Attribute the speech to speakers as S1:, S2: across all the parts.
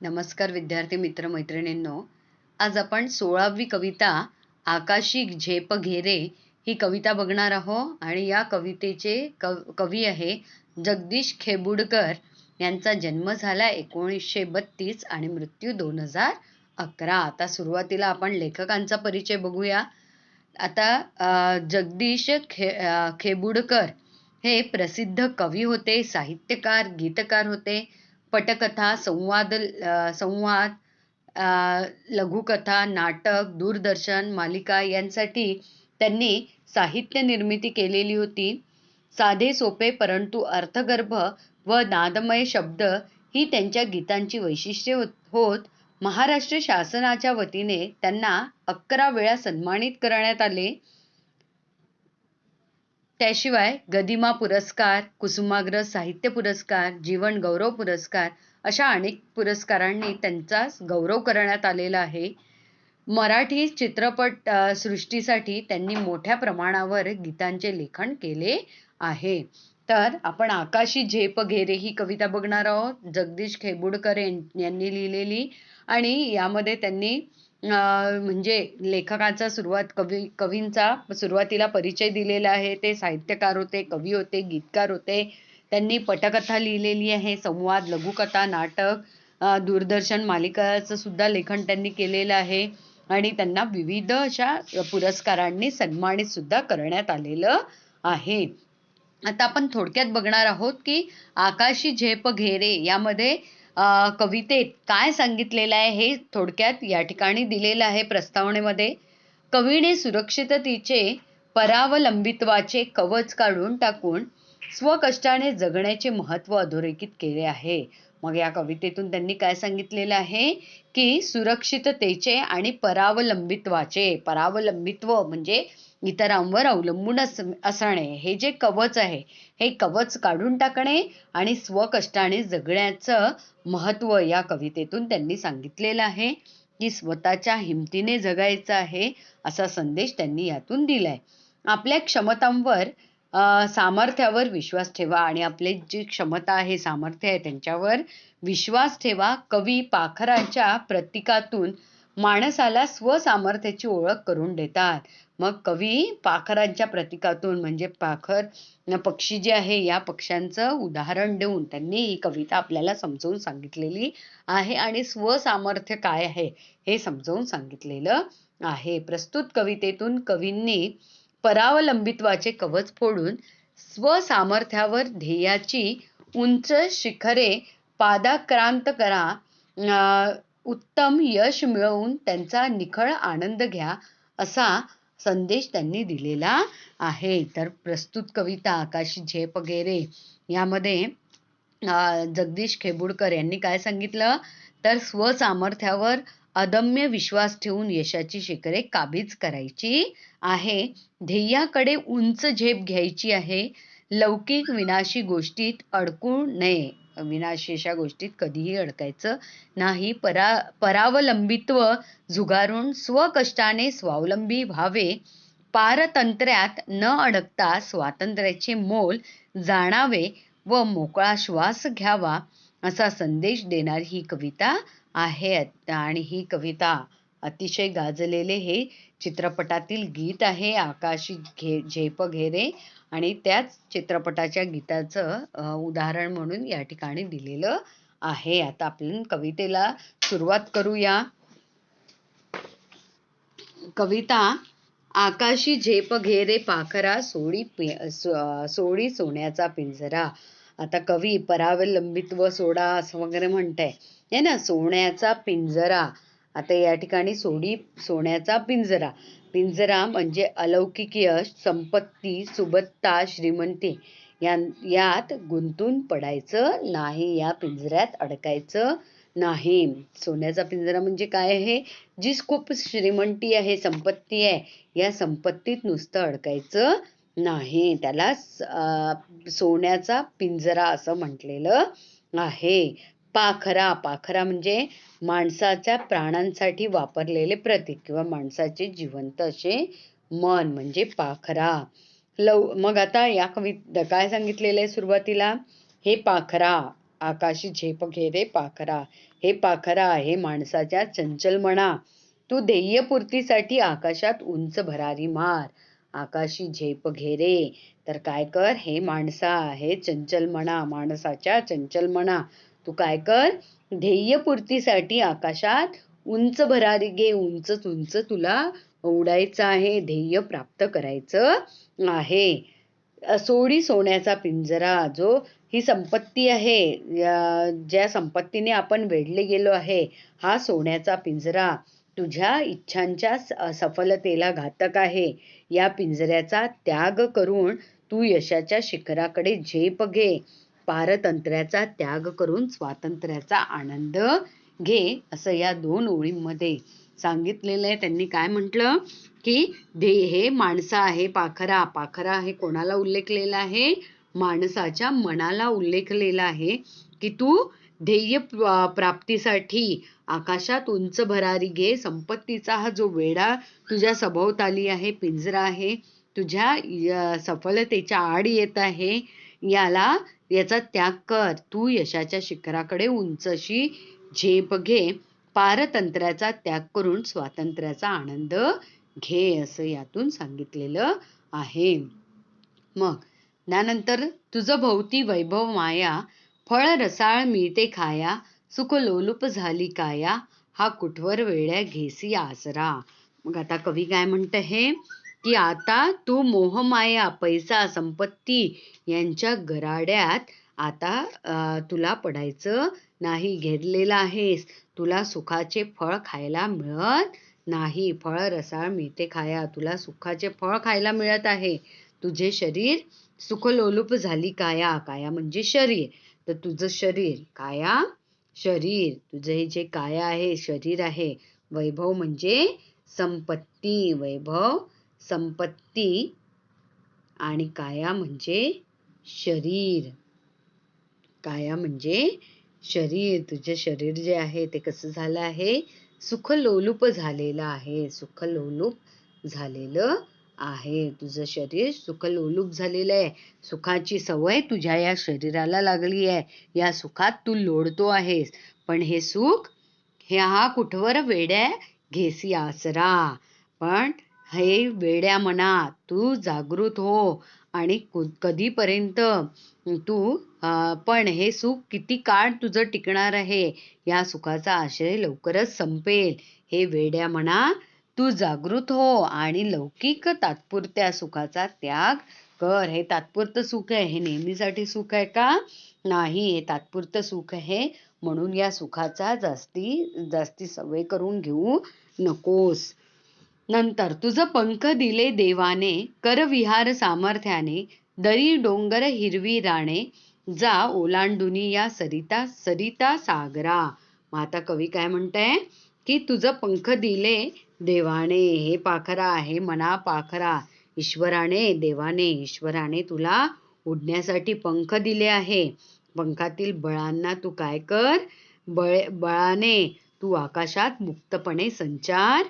S1: नमस्कार विद्यार्थी मित्र मैत्रिणींनो आज आपण सोळावी कविता आकाशी झेप घेरे ही कविता बघणार आहोत. आणि या कवितेचे कव कवी आहे जगदीश खेबुडकर. यांचा जन्म झाला एकोणीसशे बत्तीस आणि मृत्यू दोन हजार अकरा. आता सुरुवातीला आपण लेखकांचा परिचय बघूया. आता जगदीश खे खेबुडकर हे प्रसिद्ध कवी होते साहित्यकार गीतकार होते. पटकथा संवाद संवाद लघुकथा नाटक दूरदर्शन मालिका यांसाठी त्यांनी साहित्य निर्मिती केलेली होती. साधे सोपे परंतु अर्थगर्भ व नादमय शब्द ही त्यांच्या गीतांची वैशिष्ट्ये होत होत महाराष्ट्र शासनाच्या वतीने त्यांना अकरा वेळा सन्मानित करण्यात आले. त्याशिवाय गदिमा पुरस्कार कुसुमाग्रज साहित्य पुरस्कार जीवन गौरव पुरस्कार अशा अनेक पुरस्कारांनी त्यांचा गौरव करण्यात आलेला आहे. मराठी चित्रपट सृष्टीसाठी त्यांनी मोठ्या प्रमाणावर गीतांचे लेखन केले आहे. तर आपण आकाशी झेप घेरे ही कविता बघणार आहोत. जगदीश खेबुडकर यांनी लिहिलेली आणि यामध्ये त्यांनी म्हणजे लेखकाचा सुरुवात कवी कवींचा सुरुवातीला परिचय दिलेला आहे. ते साहित्यकार होते कवी होते गीतकार होते. त्यांनी पटकथा लिहिलेली आहे संवाद लघुकथा नाटक दूरदर्शन मालिकाचं सुद्धा लेखन त्यांनी केलेलं आहे. आणि त्यांना विविध अशा पुरस्कारांनी सन्मानित सुद्धा करण्यात आलेलं आहे. आता आपण थोडक्यात बघणार आहोत की आकाशी झेप घेरे यामध्ये कवितेत काय सांगितलेलं आहे हे थोडक्यात या ठिकाणी दिलेलं आहे प्रस्तावनेमध्ये. कवीने सुरक्षिततेचे परावलंबित्वाचे कवच काढून टाकून स्वकष्टाने जगण्याचे महत्त्व अधोरेखित केले आहे. मग या कवितेतून त्यांनी काय सांगितलेलं आहे? की सुरक्षिततेचे आणि परावलंबित्वाचे परावलंबित्व म्हणजे इतरांवर अवलंबून अस असणे. हे जे कवच आहे हे कवच काढून टाकणे आणि स्वकष्टाने जगण्याचं महत्त्व या कवितेतून त्यांनी सांगितलेलं आहे की स्वतःच्या हिमतीने जगायचं आहे असा संदेश त्यांनी यातून दिलाय. आपल्या क्षमतांवर सामर्थ्यावर विश्वास ठेवा आणि आपले जी क्षमता आहे सामर्थ्य आहे त्यांच्यावर विश्वास ठेवा. कवी पाखराच्या प्रतीकातून माणसाला स्वसामर्थ्याची ओळख करून देतात. मग कवी पाखरांच्या प्रतीकातून म्हणजे पाखर पक्षी जे आहे या पक्ष्यांचं उदाहरण देऊन त्यांनी ही कविता आपल्याला समजावून सांगितलेली आहे आणि स्वसामर्थ्य काय आहे हे समजावून सांगितलेलं आहे. प्रस्तुत कवितेतून कवींनी परावलंबित्वाचे कवच फोडून स्वसामर्थ्यावर ध्येयाची उंच शिखरे पादाक्रांत करा उत्तम यश मिळवून त्यांचा निखळ आनंद घ्या असा संदेश त्यांनी दिलेला आहे. तर प्रस्तुत कविता आकाशी झेप वगैरे यामध्ये जगदीश खेबुडकर यांनी काय सांगितलं? तर स्वसामर्थ्यावर अदम्य विश्वास ठेवून यशाची शिखरे काबीज करायची आहे. ध्येयाकडे उंच झेप घ्यायची आहे. लौकिक विनाशी गोष्टीत अडकू नये. विनाशी अशा गोष्टीत कधीही अडकायचं नाही. परा परावलंबित्व झुगारून स्वकष्टाने स्वावलंबी व्हावे. पारतंत्र्यात न अडकता स्वातंत्र्याचे मोल जाणावे व मोकळा श्वास घ्यावा असा संदेश देणारी ही कविता आहे. आणि ही कविता अतिशय गाजलेले हे चित्रपटातील गीत आहे. आकाशी घे झेप घेरे. आणि त्याच चित्रपटाच्या गीताचं उदाहरण म्हणून या ठिकाणी दिलेलं आहे. आता आपण कवितेला सुरुवात करूया. कविता आकाशी झेप घेरे पाखरा सोडी सोडी सोन्याचा पिंजरा. आता कवी परावलंबित्व सोडा असं वगैरे म्हणताय. है ना सोन्याचा पिंजरा. आता या ठिकाणी सोडी सोन्याचा पिंजरा. पिंजरा म्हणजे अलौकिक यश संपत्ती सुबत्ता श्रीमंती. या यात गुंतून पडायचं नाही या पिंजऱ्यात अडकायचं नाही. सोन्याचा पिंजरा म्हणजे काय आहे? जी खूप श्रीमंती आहे संपत्ती आहे. या संपत्तीत नुसतं अडकायचं नाही. त्याला स- सोन्याचा पिंजरा असं म्हटलेलं आहे. पाखरा पाखरा म्हणजे माणसाच्या प्राणांसाठी वापरलेले प्रतीक किंवा माणसाचे जिवंत असे मन म्हणजे पाखरा. लव मग आता या कवित काय सांगितलेलं आहे सुरुवातीला? हे पाखरा आकाशी झेप घे रे पाखरा. हे पाखरा हे माणसाच्या चंचल म्हणा तू ध्येयपूर्तीसाठी आकाशात उंच भरारी मार. आकाशी झेप घे रे. तर काय कर? हे माणसा हे चंचल म्हणा माणसाच्या चंचल म्हणा तू काय कर? ध्येयपूर्तीसाठी आकाशात उंच भरारी घे उंच उंच तुला उडायचं आहे. ध्येय प्राप्त करायचं आहे. सोडी सोन्याचा पिंजरा जो ही संपत्ती आहे ज्या संपत्तीने आपण वेढले गेलो आहे हा सोन्याचा पिंजरा तुझ्या इच्छांच्या सफलतेला घातक आहे. या पिंजऱ्याचा त्याग करून तू यशाच्या शिखराकडे झेप घे. पारतंत्र्याचा त्याग करून स्वातंत्र्याचा आनंद घे असं या दोन ओळींमध्ये सांगितलेलं आहे. त्यांनी काय म्हटलं? की दे हे माणसा आहे पाखरा पाखरा हे कोणाला उल्लेखलेला आहे? माणसाच्या मनाला उल्लेखलेला आहे की तू ध्येय प्राप्तीसाठी आकाशात उंच भरारी घे संपत्तीचा हा जो वेढा तुझ्या सभोवताली आहे पिंजरा आहे तुझ्या सफलतेच्या आड येत आहे याला याचा त्याग कर. तू यशाच्या शिखराकडे उंचशी झेप घे. पारतंत्र्याचा त्याग करून स्वातंत्र्याचा आनंद घे असं यातून सांगितलेलं आहे. मग त्यानंतर तुझं भोवती वैभव माया फळ रसाळ मिळते खाया सुख लोलुप झाली काया हा कुठवर वेड्या घेसी आसरा. मग आता कवी काय म्हणत हे? की आता तू मोहमाया पैसा संपत्ती यांच्या गराड्यात आता तुला पडायचं नाही घेरलेला आहेस. तुला सुखाचे फळ खायला मिळत नाही. फळ रसाळ मिळते खाया. तुला सुखाचे फळ खायला मिळत आहे. तुझे शरीर सुखलोलुप झाली काया. काया म्हणजे शरीर. तर तुझं शरीर काया शरीर. तुझं हे जे काया आहे शरीर आहे. वैभव म्हणजे संपत्ती. वैभव संपत्ती आणि काया म्हणजे शरीर. काया म्हणजे शरीर. तुझे शरीर जे आहे ते कसं झालं आहे? सुखलोलुप झालेलं आहे. सुखलोलुप झालेलं आहे. तुझं शरीर सुखलोलुप झालेलं आहे. सुखाची सवय तुझ्या या शरीराला लागली आहे. या सुखात तू लोडतो आहेस. पण हे सुख हे हा कुठवर वेड्या घेसी आसरा. पण हे वेड्या मना तू जागृत हो. आणि कु- कधीपर्यंत? तू पण हे सुख किती काळ तुझं टिकणार आहे? या सुखाचा आशय लवकरच संपेल. हे वेड्या म्हणा तू जागृत हो. आणि लौकिक तात्पुरत्या सुखाचा त्याग कर. हे तात्पुरतं सुख आहे. हे नेहमीसाठी सुख आहे का? नाही हे तात्पुरतं सुख आहे. म्हणून या सुखाचा जास्ती जास्ती सवय करून घेऊ नकोस. नंतर तुझं पंख दिले देवाने करविहार सामर्थ्याने दरी डोंगर हिरवी राणे जा ओलांडुनी या सरिता सरिता सागरा. मग आता कवी काय म्हणताय? की तुझं पंख दिले देवाने हे पाखरा हे मना पाखरा. ईश्वराने देवाने ईश्वराने तुला उडण्यासाठी पंख दिले आहे. पंखातील बळांना तू काय कर? बळ बळाने तू आकाशात मुक्तपणे संचार.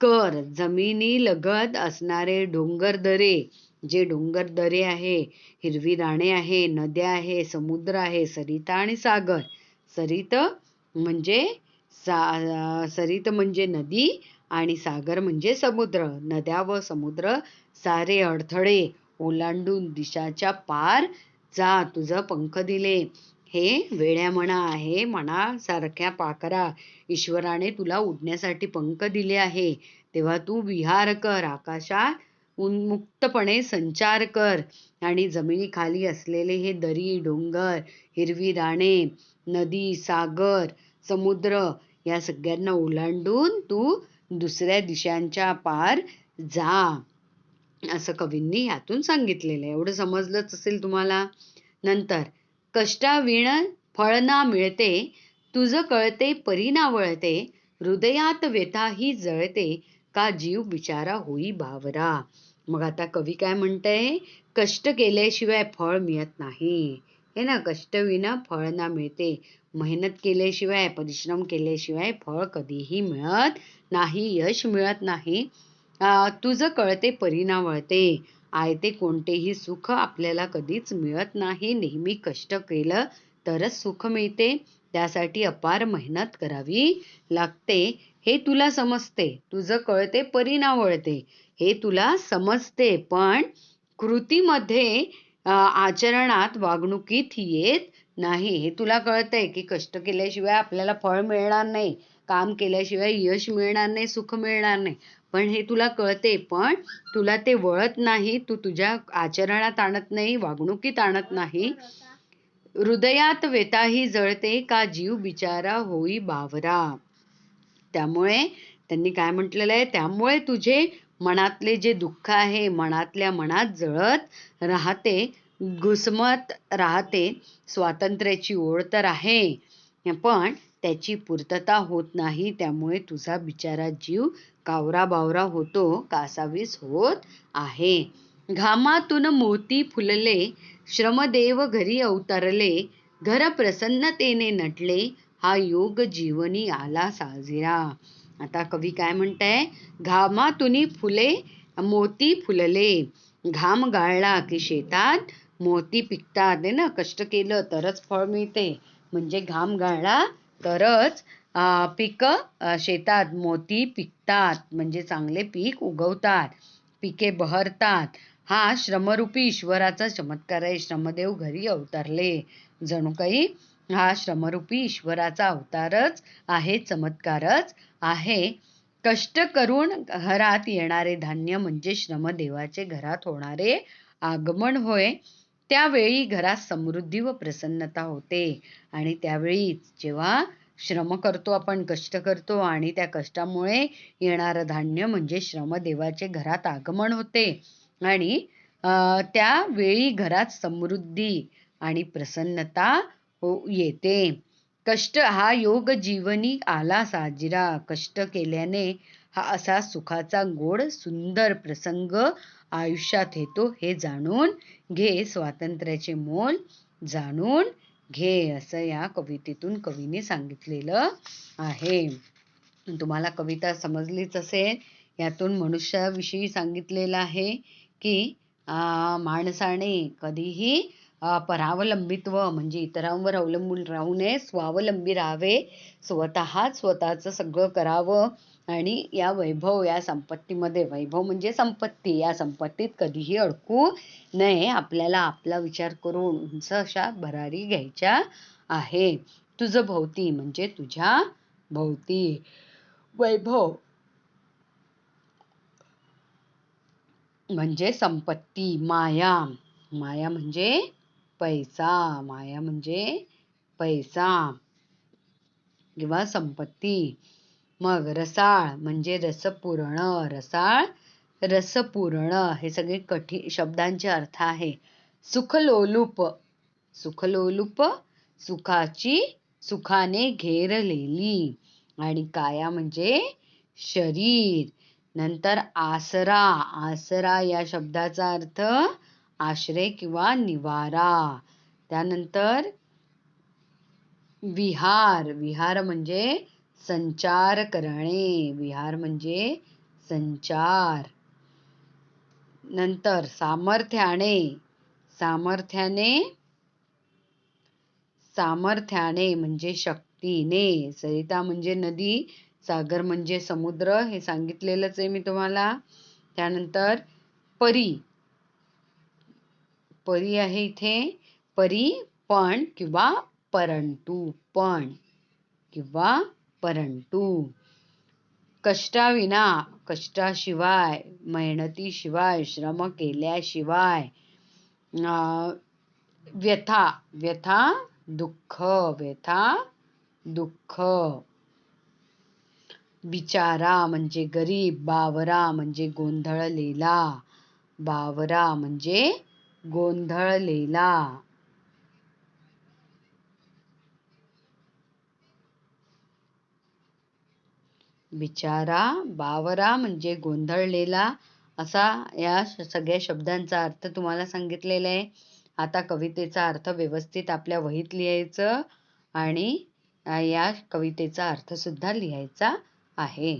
S1: कर. जमिनी लगत असणारे डोंगर दरे जे डोंगर दरे आहे हिरवी राणे आहे नद्या आहे समुद्र आहे सरिता आणि सागर. सरित म्हणजे सा सरित म्हणजे नदी आणि सागर म्हणजे समुद्र. नद्या व समुद्र सारे अडथळे ओलांडून दिशाच्या पार जा. तुझं पंख दिले. हे वेड्या म्हणा आहे मनासारख्या पाखरा ईश्वराने तुला उडण्यासाठी पंख दिले आहे. तेव्हा तू विहार कर आकाशात उन्मुक्तपणे संचार कर. आणि जमिनीखाली असलेले हे दरी डोंगर हिरवी राणे नदी सागर समुद्र या सगळ्यांना ओलांडून तू दुसऱ्या दिशांच्या पार जा असं कवींनी यातून सांगितलेलं आहे. एवढं समजलंच असेल तुम्हाला? नंतर कष्टाविण फळ ना मिळते तुझ कळते परी ना वळते हृदयात व्यथा ही जळते का जीव बिचारा होई बावरा मग आता कवी काय म्हणतंय? कष्ट केल्याशिवाय फळ मिळत नाही. हे ना कष्टविना फळ ना मिळते. मेहनत केल्याशिवाय परिश्रम केल्याशिवाय फळ कधीही मिळत नाही यश मिळत नाही. तुझं कळते परीना वळते. आयते कोणतेही सुख आपल्याला कधीच मिळत नाही. नेहमी कष्ट केलं तरच सुख मिळते. त्यासाठी अपार मेहनत करावी लागते. हे तुला समजते. तुझं कळते परी वळते. हे तुला समजते. पण कृतीमध्ये आचरणात वागणुकीत येत नाही. हे तुला कळतंय की कष्ट केल्याशिवाय आपल्याला फळ मिळणार नाही. काम केल्याशिवाय यश मिळणार नाही सुख मिळणार नाही. पण हे तुला कळते पण तुला ते वळत नाही तू तुझ्या आचरणात आणत नाही वागणुकीत आणत नाही. हृदयात वेताही जळते का जीव बिचारा होई बावरा. त्यामुळे त्यांनी काय म्हटलेलं आहे? त्यामुळे तुझे मनातले जे दुःख आहे मनातल्या मनात जळत राहते घुसमत राहते स्वातंत्र्याची ओढ तर आहे. पण त्याची पूर्तता होत नाही त्यामुळे तुझा बिचारा जीव कावरा बावरा होतो कासावीस होत आहे. घामातून मोती फुलले श्रमदेव घरी अवतरले घर प्रसन्नतेने नटले हा योग जीवनी आला साजिरा. आता कवी काय म्हणताय? घामातून फुले मोती फुलले. घाम गाळला की शेतात मोती पिकतात. आहे ना कष्ट केलं तरच फळ मिळते. म्हणजे घाम गाळला तरच पिकं शेतात मोती पिकतात म्हणजे चांगले पीक उगवतात पिके बहरतात. हा श्रमरूपी ईश्वराचा चमत्कार आहे. श्रमदेव घरी अवतारले. जणू काही हा श्रमरूपी ईश्वराचा अवतारच आहे चमत्कारच आहे. कष्ट करून घरात येणारे धान्य म्हणजे श्रमदेवाचे घरात होणारे आगमन होय. त्यावेळी घरात समृद्धी व प्रसन्नता होते. आणि त्यावेळी जेव्हा श्रम करतो आपण कष्ट करतो आणि त्या कष्टामुळे येणारं धान्य म्हणजे श्रमदेवाचे घरात आगमन होते. आणि त्यावेळी घरात समृद्धी आणि प्रसन्नता हो येते. कष्ट हा योग जीवनी आला साजिरा. कष्ट केल्याने हा असा सुखाचा गोड सुंदर प्रसंग आयुष्यात येतो हे जाणून घे स्वातंत्र्याचे मोल. जाणून घे असं या कवितेतून कवीने सांगितलेलं आहे. तुम्हाला कविता समजलीच असेल यातून मनुष्याविषयी सांगितलेलं आहे की माणसाने कधीही परावलंबित्व म्हणजे इतरांवर अवलंबून राहू नये स्वावलंबी राहावे स्वतःच स्वतःचं सगळं करावं आणि या वैभव या संपत्तीमध्ये वैभव म्हणजे संपत्ती या संपत्तीत कधीही अडकू नये. आपल्याला आपला विचार करून उंच अशा भरारी घ्यायच्या आहे. तुझं भोवती म्हणजे तुझ्या भोवती. वैभव म्हणजे संपत्ती माया. माया म्हणजे पैसा माया म्हणजे पैसा. किंवा संपत्ती. मग रसाळ म्हणजे रसपूर्ण. रसाळ रसपूर्ण हे सगळे कठीण शब्दांचे अर्थ आहे. सुखलोलुप. सुखलोलुप सुखाची सुखाने घेरलेली. आणि काया म्हणजे शरीर. नंतर आसरा. आसरा या शब्दाचा अर्थ आश्रय किंवा निवारा. त्यानंतर विहार. विहार म्हणजे संचार करणे. विहार म्हणजे संचार. नंतर सामर्थ्याने. सामर्थ्याने सामर्थ्याने म्हणजे शक्तीने. सरिता म्हणजे नदी सागर म्हणजे समुद्र हे सांगितलेलंच आहे मी तुम्हाला. त्यानंतर परी. परी आहे इथे. परी, पण किंवा परंतु, पण किंवा परंतु. कष्टाविना, कष्टाशिवाय, मेहनतीशिवाय, श्रम केल्याशिवाय व्यथा व्यथा, दुःख व्यथा, दुःख. बिचारा म्हणजे गरीब, बावरा म्हणजे गोंधळलेला, बावरा म्हणजे गोंधळलेला. बिचारा बावरा म्हणजे गोंधळलेला असा या सगळ्या शब्दांचा अर्थ तुम्हाला सांगितलेला आहे. आता कवितेचा अर्थ व्यवस्थित आपल्या वहीत लिहायचं आणि या कवितेचा अर्थ सुद्धा लिहायचा आहे.